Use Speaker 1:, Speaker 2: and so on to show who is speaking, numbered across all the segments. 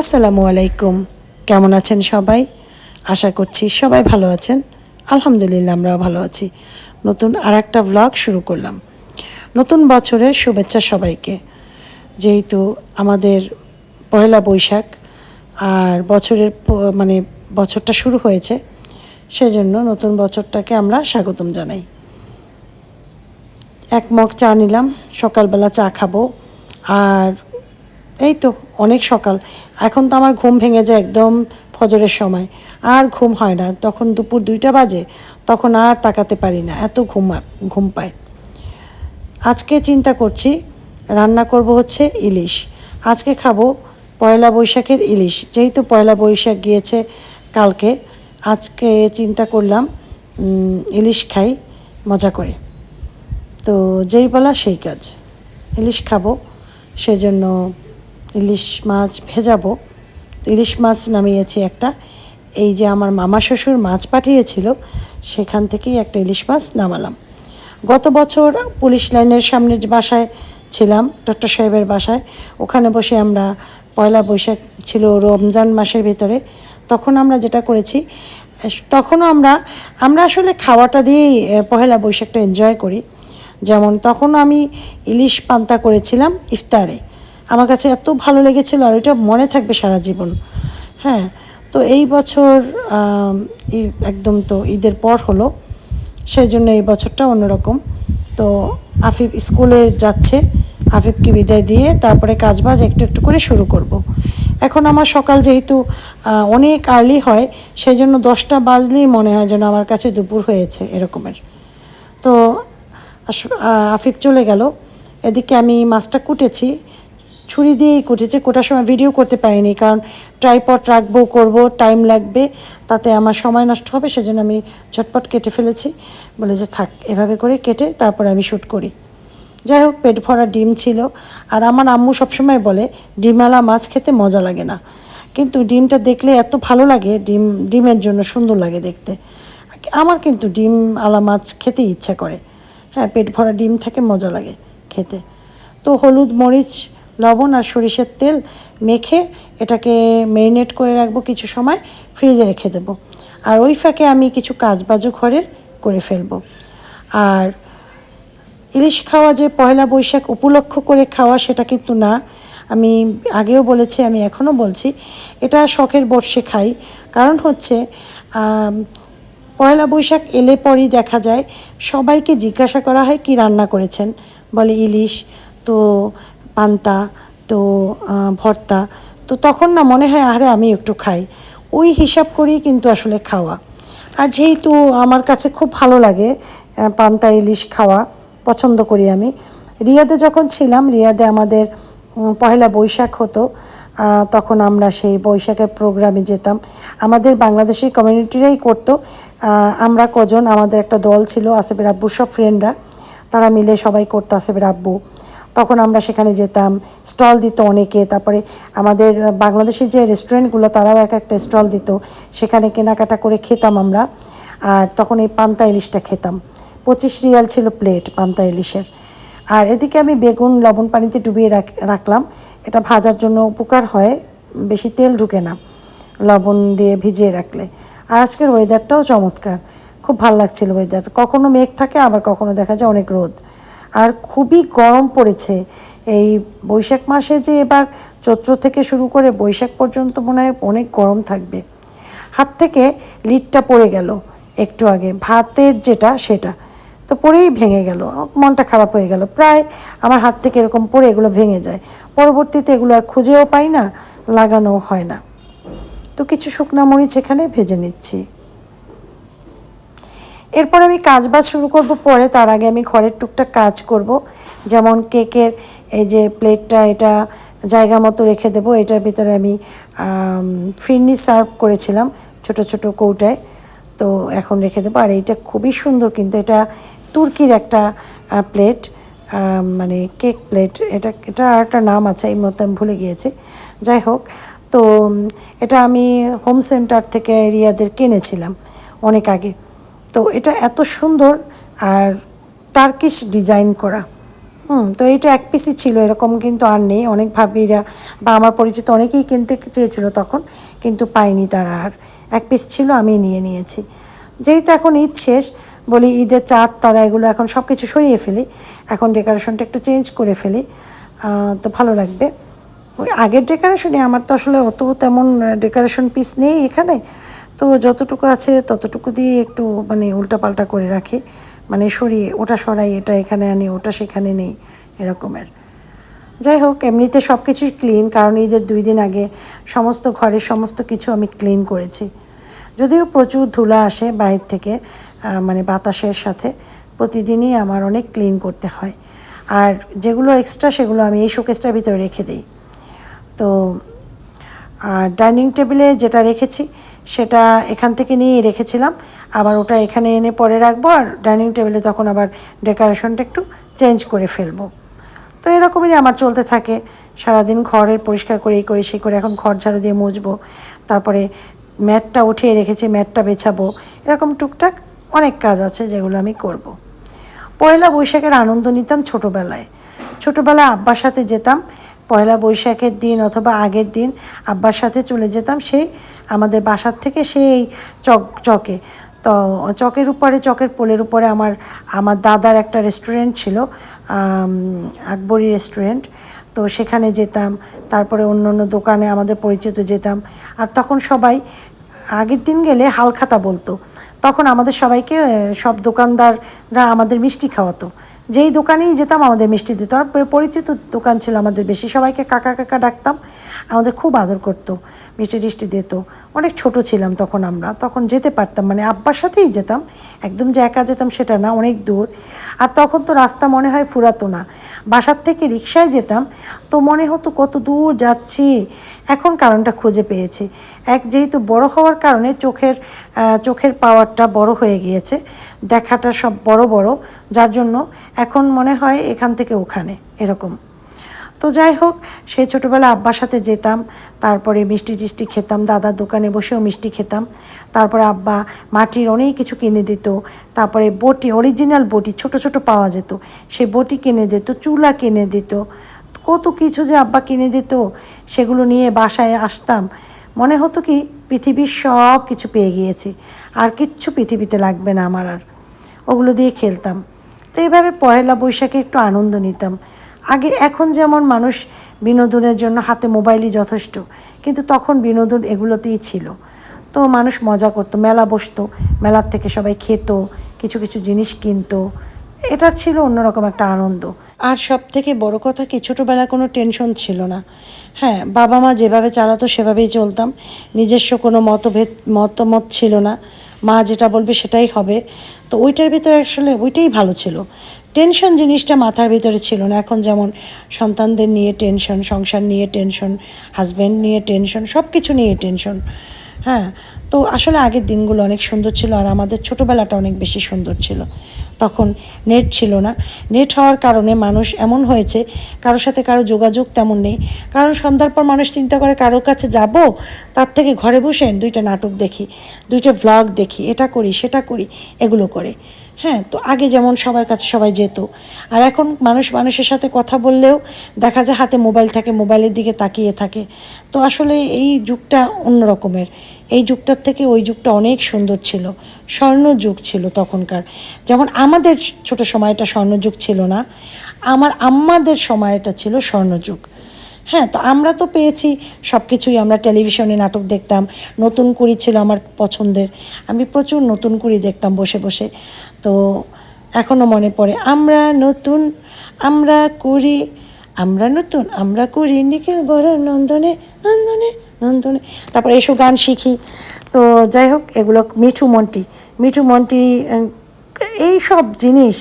Speaker 1: আসসালামু আলাইকুম। কেমন আছেন সবাই? আশা করছি সবাই ভালো আছেন। আলহামদুলিল্লাহ, আমরাও ভালো আছি। নতুন আর একটা ব্লগ শুরু করলাম। নতুন বছরের শুভেচ্ছা সবাইকে। যেহেতু আমাদের পয়লা বৈশাখ আর বছরের মানে বছরটা শুরু হয়েছে, সেজন্য নতুন বছরটাকে আমরা স্বাগতম জানাই। এক মগ চা নিলাম, সকালবেলা চা খাব। আর এই তো, অনেক সকাল। এখন তো আমার ঘুম ভেঙে যায় একদম ফজরের সময়। আর ঘুম হয় না, তখন দুপুর দুইটা বাজে, তখন আর তাকাতে পারি না, এত ঘুম ঘুম পায়। আজকে চিন্তা করছি, রান্না করব হচ্ছে ইলিশ। আজকে খাব পয়লা বৈশাখের ইলিশ, যেহেতু পয়লা বৈশাখ গিয়েছে কালকে, আজকে চিন্তা করলাম ইলিশ খাই, মজা করে। তো যেই বলা সেই কাজ। ইলিশ খাব, সেজন্য ইলিশ মাছ ভেজাবো। ইলিশ মাছ নামিয়েছি একটা। এই যে আমার মামা শ্বশুর মাছ পাঠিয়েছিল, সেখান থেকেই একটা ইলিশ মাছ নামালাম। গত বছর পুলিশ লাইনের সামনের যে বাসায় ছিলাম, ডক্টর সাহেবের বাসায়, ওখানে বসে আমরা পয়লা বৈশাখ ছিল রমজান মাসের ভিতরে, তখন আমরা যেটা করেছি, তখনও আমরা আমরা আসলে খাওয়াটা দিয়েই পহেলা বৈশাখটা এনজয় করি। যেমন তখন আমি ইলিশ পান্তা করেছিলাম ইফতারে। আমার কাছে এত ভালো লেগেছিল আর ওইটা মনে থাকবে সারা জীবন। হ্যাঁ তো এই বছর একদম তো ঈদের পর হলো সেই জন্য এই বছরটা অন্যরকম। তো আফিফ স্কুলে যাচ্ছে, আফিফকে বিদায় দিয়ে তারপরে কাজবাজ একটু একটু করে শুরু করব। এখন আমার সকাল যেহেতু অনেক আর্লি হয় সেই জন্য দশটা বাজলেই মনে হয় যেন আমার কাছে দুপুর হয়েছে এরকমের। তো আফিফ চলে গেল, এদিকে আমি মাছটা কুটেছি ছুরি দিয়েই কুটেছে, কোটার সময় ভিডিও করতে পারিনি, কারণ ট্রাইপট রাখব, করব টাইম লাগবে, তাতে আমার সময় নষ্ট হবে, সেজন্য আমি ঝটপট কেটে ফেলেছি। বলে যে থাক, এভাবে করে কেটে তারপর আমি শ্যুট করি। যাই হোক, পেট ভরা ডিম ছিল। আর আমার আম্মু সবসময় বলে, ডিমওয়ালা মাছ খেতে মজা লাগে না। কিন্তু ডিমটা দেখলে এত ভালো লাগে, ডিম, ডিমের জন্য সুন্দর লাগে দেখতে। আমার কিন্তু ডিম আলা মাছ খেতে ইচ্ছা করে। হ্যাঁ পেট ভরা ডিম থাকে, মজা লাগে খেতে। তো হলুদ মরিচ লবণ আর সরিষের তেল মেখে এটাকে ম্যারিনেট করে রাখব কিছু সময়, ফ্রিজে রেখে দেবো। আর ওই ফাঁকে আমি কিছু কাজ বাজও ঘরের করে ফেলব। আর ইলিশ খাওয়া যে পয়লা বৈশাখ উপলক্ষ করে খাওয়া সেটা কিন্তু না। আমি আগেও বলেছি, আমি এখনও বলছি, এটা শখের বর্ষে খাই। কারণ হচ্ছে পয়লা বৈশাখ এলে পরই দেখা যায়, সবাইকে জিজ্ঞাসা করা হয়, কি রান্না করেছেন? বলে, ইলিশ। তো পান্তা, তো ভর্তা। তো তখন না মনে হয়, আরে, আমি একটু খাই। ওই হিসাব করেই কিন্তু আসলে খাওয়া। আর যেহেতু আমার কাছে খুব ভালো লাগে পান্তা, ইলিশ খাওয়া, পছন্দ করি আমি, রিয়াদে যখন ছিলাম, রিয়াদে আমাদের পহেলা বৈশাখ হতো তখন আমরা সেই বৈশাখের প্রোগ্রামে যেতাম। আমাদের বাংলাদেশি কমিউনিটিরাই করতো আমরা কজন, আমাদের একটা দল ছিল, আসেফের আব্বুর সব ফ্রেন্ডরা তারা মিলে সবাই করতো আসেফের আব্বু। তখন আমরা সেখানে যেতাম, স্টল দিত অনেকে, তারপরে আমাদের বাংলাদেশের যে রেস্টুরেন্টগুলো, তারাও এক একটা স্টল দিত, সেখানে কেনাকাটা করে খেতাম আমরা। আর তখন এই পান্তা ইলিশটা খেতাম। পঁচিশ রিয়াল ছিল প্লেট পান্তা ইলিশের। আর এদিকে আমি বেগুন, লবণ পানিতে ডুবিয়ে রাখ- রাখলাম। এটা ভাজার জন্য উপকার হয়, বেশি তেল ঢুকে না, লবণ দিয়ে ভিজিয়ে রাখলে। আর আজকের ওয়েদারটাও চমৎকার। খুব ভালো লাগছিল ওয়েদার কখনো মেঘ থাকে, আবার কখনো দেখা যায় অনেক রোদ। আর খুবই গরম পড়েছে। এই বৈশাখ মাসে যে এবার চৈত্র থেকে শুরু করে বৈশাখ পর্যন্ত মনে হয় অনেক গরম থাকবে। হাত থেকে লিডটা পড়ে গেল একটু আগে, ভাতের যেটা সেটা। তো পড়েই ভেঙে গেল, মনটা খারাপ হয়ে গেল। প্রায় আমার হাত থেকে এরকম পড়ে এগুলো ভেঙে যায়। পরবর্তীতে এগুলো আর খুঁজেও পাই না, লাগানোও হয় না। তো কিছু শুকনা মরিচ এখানে ভেজে নিচ্ছি। এরপর আমি কাজ বাজ শুরু করব, পরে তার আগে আমি ঘরের টুকটাক কাজ করব। যেমন কেকের এই যে প্লেটটা, এটা জায়গা মতো রেখে দেবো। এটার ভিতরে আমি ফিরনি সার্ভ করেছিলাম ছোট ছোট কৌটায়। তো এখন রেখে দেবো। আর এইটা খুবই সুন্দর কিন্তু এটা তুর্কির একটা প্লেট মানে কেক প্লেট। এটা এটা আর একটা নাম আছে, এই মতো আমি ভুলে গিয়েছি। যাই হোক, তো এটা আমি হোম সেন্টার থেকে এরিয়াদের কিনেছিলাম অনেক আগে। তো এটা এত সুন্দর আর তার্কিশ ডিজাইন করা। হুম, তো এটা এক পিসই ছিল, এরকম কিন্তু আর নেই। অনেক ভাবিরা বা আমার পরিচিত অনেকেই কিনতে চেয়েছিল তখন, কিন্তু পাইনি তারা আর। এক পিস ছিল, আমি নিয়ে নিয়েছি। যেহেতু এখন ঈদ শেষ, বলি ঈদের চাঁদ, তারা এগুলো এখন সব কিছু সরিয়ে ফেলি। এখন ডেকোরেশনটা একটু চেঞ্জ করে ফেলি। তো ভালো লাগবে। ওই আগের ডেকোরেশনে আমার তো আসলে অত তেমন ডেকোরেশন পিস নেই এখানে। তো যতটুকু আছে ততটুকু দিয়ে একটু মানে উল্টাপাল্টা করে রাখি। মানে সরিয়ে ওটা সরাই, এটা এখানে আনি, ওটা সেখানে নেই, এরকমের। যাই হোক, এমনিতে সব কিছুই ক্লিন কারণ ঈদের দুই দিন আগে সমস্ত ঘরের সমস্ত কিছু আমি ক্লিন করেছি। যদিও প্রচুর ধুলা আসে বাইরে থেকে মানে বাতাসের সাথে, প্রতিদিনই আমার অনেক ক্লিন করতে হয়। আর যেগুলো এক্সট্রা সেগুলো আমি এই শোকেসটার ভিতরে রেখে দিই। তো, আর ডাইনিং টেবিলে যেটা রেখেছি সেটা এখান থেকে নিয়েই রেখেছিলাম। আবার ওটা এখানে এনে পরে রাখব আর ডাইনিং টেবিলে তখন আবার ডেকোরেশনটা একটু চেঞ্জ করে ফেলব। তো এরকমই আমার চলতে থাকে। সারাদিন ঘরের পরিষ্কার করে এই করে, সেই করে এখন ঘর ঝাড়ু দিয়ে মুছবো। তারপরে ম্যাটটা উঠিয়ে রেখেছি, ম্যাটটা বেছাবো। এরকম টুকটাক অনেক কাজ আছে যেগুলো আমি করব। পয়লা বৈশাখের আনন্দ নিতাম ছোটোবেলায়। ছোটোবেলায় আব্বার সাথে যেতাম। পয়লা বৈশাখের দিন অথবা আগের দিন আব্বার সাথে চলে যেতাম, সেই আমাদের বাসার থেকে সেই চক, চকে। তো চকের উপরে, চকের পোলের উপরে আমার আমার দাদার একটা রেস্টুরেন্ট ছিল আকবরী রেস্টুরেন্ট তো সেখানে যেতাম, তারপরে অন্য অন্য দোকানে আমাদের পরিচিত যেতাম। আর তখন সবাই, আগের দিন গেলে হালখাতা বলতো। তখন আমাদের সবাইকে সব দোকানদাররা আমাদের মিষ্টি খাওয়াতো। যেই দোকানেই যেতাম, আমাদের মিষ্টি দিত। আর পরিচিত দোকান ছিল আমাদের বেশি। সবাইকে কাকা কাকা ডাকতাম। আমাদের খুব আদর করতো, মিষ্টি টিষ্টি দিত। অনেক ছোট ছিলাম তখন আমরা। তখন যেতে পারতাম মানে আব্বার সাথেই যেতাম। একদম যে একা যেতাম সেটা না, অনেক দূর। আর তখন তো রাস্তা মনে হয় ফুরাতো না। বাসার থেকে রিক্সায় যেতাম তো মনে হতো কত দূর যাচ্ছি। এখন কারণটা খুঁজে পেয়েছি। এক যেহেতু বড় হওয়ার কারণে চোখের চোখের পাওয়ারটা বড় হয়ে গিয়েছে। দেখাটা সব বড় বড়। যার জন্য এখন মনে হয় এখান থেকে ওখানে, এরকম। তো যাই হোক, সেই ছোটোবেলা আব্বার সাথে যেতাম, তারপরে মিষ্টি টিষ্টি খেতাম, দাদার দোকানে বসেও মিষ্টি খেতাম। তারপরে আব্বা মাটির অনেক কিছু কিনে দিত, তারপরে বটি অরিজিনাল বটি, ছোট ছোট পাওয়া যেত। সেই বটি কিনে দিত, চুলা কিনে দিত। কত কিছু যে আব্বা কিনে দিত, সেগুলো নিয়ে বাসায় আসতাম। মনে হতো কি, পৃথিবীর সব কিছু পেয়ে গিয়েছি। আর কিচ্ছু পৃথিবীতে লাগবে না আমার আর। ওগুলো দিয়ে খেলতাম। তো এইভাবে পয়লা বৈশাখে একটু আনন্দ নিতাম। আগে এখন যেমন মানুষ বিনোদনের জন্য হাতে মোবাইলই যথেষ্ট, কিন্তু তখন বিনোদন এগুলোতেই ছিল। তো মানুষ মজা করতো, মেলা বসতো, মেলার থেকে সবাই খেত, কিছু কিছু জিনিস কিনতো। এটার ছিল অন্যরকম একটা আনন্দ। আর সব থেকে বড় কথা কি, ছোটোবেলায় কোনো টেনশন ছিল না। হ্যাঁ বাবা মা যেভাবে চালাতো সেভাবেই চলতাম। নিজস্ব কোনো মতভেদ, মতামত ছিল না। মা যেটা বলবে সেটাই হবে। তো ওইটার ভিতরে আসলে ওইটাই ভালো ছিল। টেনশন জিনিসটা মাথার ভিতরে ছিল না। এখন যেমন সন্তানদের নিয়ে টেনশন, সংসার নিয়ে টেনশন, হাজব্যান্ড নিয়ে টেনশন সব কিছু নিয়ে টেনশন। হ্যাঁ তো আসলে আগের দিনগুলো অনেক সুন্দর ছিল আর আমাদের ছোটোবেলাটা অনেক বেশি সুন্দর ছিল। তখন নেট ছিল না। নেট হওয়ার কারণে মানুষ এমন হয়েছে, কারোর সাথে কারও যোগাযোগ তেমন নেই। কারণ সন্ধ্যার পর মানুষ চিন্তা করে, কারোর কাছে যাব? তার থেকে ঘরে বসে দুইটা নাটক দেখি, দুইটা ভ্লগ দেখি, এটা করি, সেটা করি, এগুলো করে। হ্যাঁ তো আগে যেমন সবার কাছে সবাই যেত। আর এখন মানুষ মানুষের সাথে কথা বললেও দেখা যায় হাতে মোবাইল থাকে, মোবাইলের দিকে তাকিয়ে থাকে। তো আসলে এই যুগটা অন্য রকমের। এই যুগটার থেকে ওই যুগটা অনেক সুন্দর ছিল। স্বর্ণ যুগ ছিল তখনকার। যেমন আমাদের ছোট সময়টা স্বর্ণযুগ ছিল না, আমার আম্মাদের সময়টা ছিল স্বর্ণযুগ হ্যাঁ তো আমরা তো পেয়েছি। সব কিছুই আমরা টেলিভিশনে নাটক দেখতাম। নতুন কুড়ি ছিল আমার পছন্দের। আমি প্রচুর নতুন কুড়ি দেখতাম বসে বসে। তো এখনও মনে পড়ে, আমরা নতুন, আমরা করি আমরা নতুন, আমরা করি নিখিল বড় নন্দনে নন্দনে নন্দনে। তারপরে এসব গান শিখি। তো যাই হোক, এগুলো মিঠু মন্টি। মিঠু মন্টি, এই সব জিনিস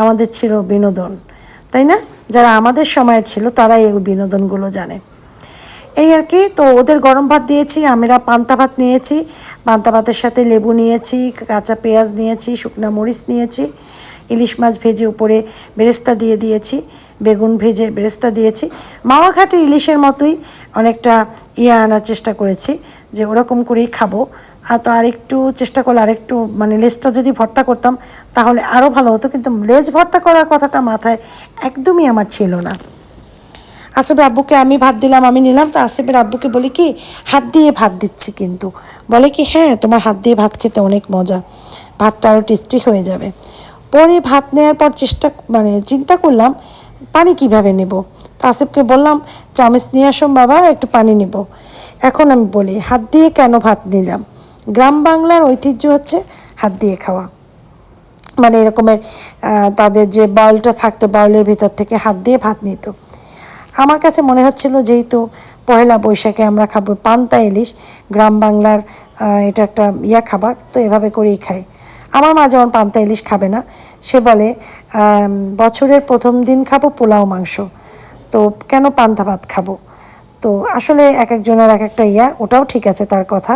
Speaker 1: আমাদের ছিল বিনোদন, তাই না? যারা আমাদের সময়ের ছিল, তারাই এই বিনোদনগুলো জানে। এই আর কি, তো ওদের গরম ভাত দিয়েছি আমরা পান্তা ভাত নিয়েছি, পান্তা ভাতের সাথে লেবু নিয়েছি, কাঁচা পেঁয়াজ নিয়েছি, শুকনো মরিচ নিয়েছি। ইলিশ মাছ ভেজে উপরে বেরেস্তা দিয়ে দিয়েছি, বেগুন ভেজে বেরেস্তা দিয়েছি। মাওয়া ঘাটে ইলিশের মতোই অনেকটা ইয়ে আনার চেষ্টা করেছি যে ওরকম করেই খাব। আর তো আরেকটু চেষ্টা করলে আরেকটু মানে লেজটা যদি ভর্তা করতাম তাহলে আরও ভালো হতো, কিন্তু লেজ ভর্তা করার কথাটা মাথায় একদমই আমার ছিল না। আসিফের আব্বুকে আমি ভাত দিলাম, আমি নিলাম, তো আসিফের আব্বুকে বলি কি, হাত দিয়ে ভাত দিচ্ছি কিন্তু। বলে কি হ্যাঁ তোমার হাত দিয়ে ভাত খেতে অনেক মজা। ভাতটা আরও টেস্টি হয়ে যাবে। পরে ভাত নেওয়ার পর চেষ্টা মানে চিন্তা করলাম, পানি কীভাবে নেব? তো আসিফকে বললাম, চামচ নিয়ে আসুন বাবা, একটু পানি নেব। এখন আমি বলি, হাত দিয়ে কেন ভাত নিলাম? গ্রাম বাংলার ঐতিহ্য হচ্ছে হাত দিয়ে খাওয়া। মানে এরকমের তাদের যে বাউলটা থাকতো বাউলের ভিতর থেকে হাত দিয়ে ভাত নিত। আমার কাছে মনে হচ্ছিল যেহেতু পয়লা বৈশাখে আমরা খাব পান্তা ইলিশ, গ্রাম বাংলার এটা একটা ইয়া খাবার, তো এভাবে করেই খাই। আমার মা যেমন পান্তা ইলিশ খাবে না, সে বলে বছরের প্রথম দিন খাব পোলাও মাংস। তো কেন পান্তা ভাত খাব? তো আসলে এক একজনের এক একটা ইয়া, ওটাও ঠিক আছে তার কথা।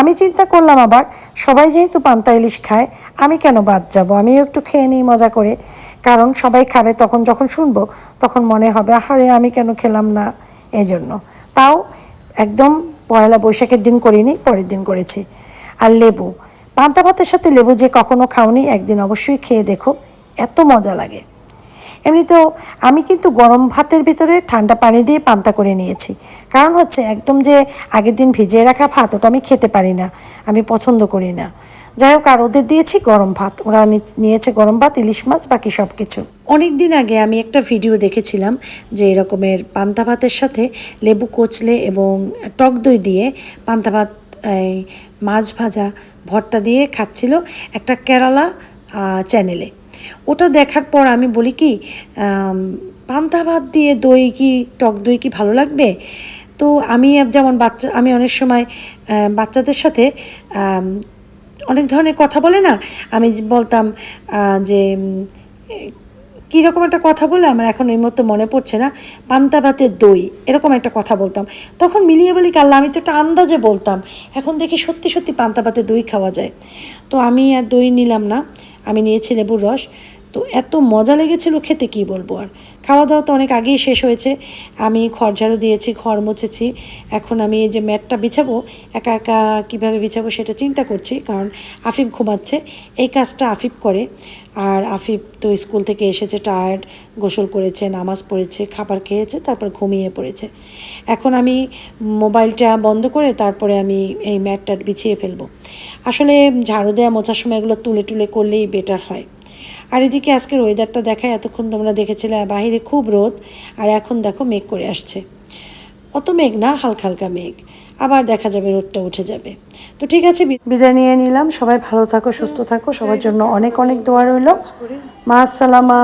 Speaker 1: আমি চিন্তা করলাম আবার, সবাই যেহেতু পান্তা ইলিশ খায়, আমি কেন বাদ যাব? আমিও একটু খেয়ে নিই মজা করে। কারণ সবাই খাবে, তখন যখন শুনব, তখন মনে হবে, আহারে, আমি কেন খেলাম না? এই জন্য তাও একদম পয়লা বৈশাখের দিন করিনি, পরের দিন করেছি। আর লেবু পান্তা ভাতের সাথে লেবু যে কখনো খাওনি, একদিন অবশ্যই খেয়ে দেখো। এত মজা লাগে। এমনিতেও আমি কিন্তু গরম ভাতের ভিতরে ঠান্ডা পানি দিয়ে পান্তা করে নিয়েছি। কারণ হচ্ছে একদম যে আগের দিন ভিজিয়ে রাখা ভাত, ওটা আমি খেতে পারি না। আমি পছন্দ করি না। যাই হোক, আর ওদের দিয়েছি গরম ভাত। ওরা নিয়েছে গরম ভাত, ইলিশ মাছ, বাকি সব কিছু অনেক দিন আগে আমি একটা ভিডিও দেখেছিলাম যে এরকমের পান্তা ভাতের সাথে লেবু কোচলে এবং টক দই দিয়ে পান্তা ভাত মাছ ভাজা ভর্তা দিয়ে খাচ্ছিল একটা কেরালা চ্যানেলে। ওটা দেখার পর আমি বলি কি পান্তা ভাত দিয়ে দই কি, টক দই কি ভালো লাগবে? তো আমি যেমন বাচ্চা, আমি অনেক সময় বাচ্চাদের সাথে অনেক ধরনের কথা বলে না? আমি বলতাম যে কীরকম একটা কথা বলে আমার এখন এই মুহূর্তে মনে পড়ছে না। পান্তা ভাতের দই, এরকম একটা কথা বলতাম। তখন মিলিয়ে বলি কাল্লা আমি তো একটা আন্দাজে বলতাম, এখন দেখি সত্যি সত্যি পান্তা ভাতের দই খাওয়া যায়। তো আমি আর দই নিলাম না, আমি নিয়েছি লেবুর রস। তো এত মজা লেগেছিল খেতে, কি বলব আর? খাওয়া দাওয়া তো অনেক আগেই শেষ হয়েছে। আমি খড় ঝাড়ু দিয়েছি, খড় মুছেছি। এখন আমি এই যে ম্যাটটা বিছাবো, একা একা কীভাবে বিছাবো সেটা চিন্তা করছি, কারণ আফিফ ঘুমাচ্ছে। এই কাজটা আফিফ করে। আর আফিফ তো স্কুল থেকে এসেছে, টায়ার্ড, গোসল করেছে, নামাজ পড়েছে, খাবার খেয়েছে, তারপর ঘুমিয়ে পড়েছে। এখন আমি মোবাইলটা বন্ধ করে তারপরে আমি এই ম্যাটটা বিছিয়ে ফেলব। আসলে ঝাড়ু দেওয়া মোছার সময় এগুলো তুলে টুলে করলেই বেটার হয়। আর এদিকে আজকের ওয়েদারটা দেখায়, এতক্ষণ তোমরা দেখেছিলে বাহিরে খুব রোদ, আর এখন দেখো মেঘ করে আসছে। অত মেঘ না, হালকা হালকা মেঘ। আবার দেখা যাবে রোদটা উঠে যাবে। তো ঠিক আছে বিদায় নিয়ে নিলাম। সবাই ভালো থাকো, সুস্থ থাকো। সবার জন্য অনেক অনেক দোয়া রইল। মা আসসালামা।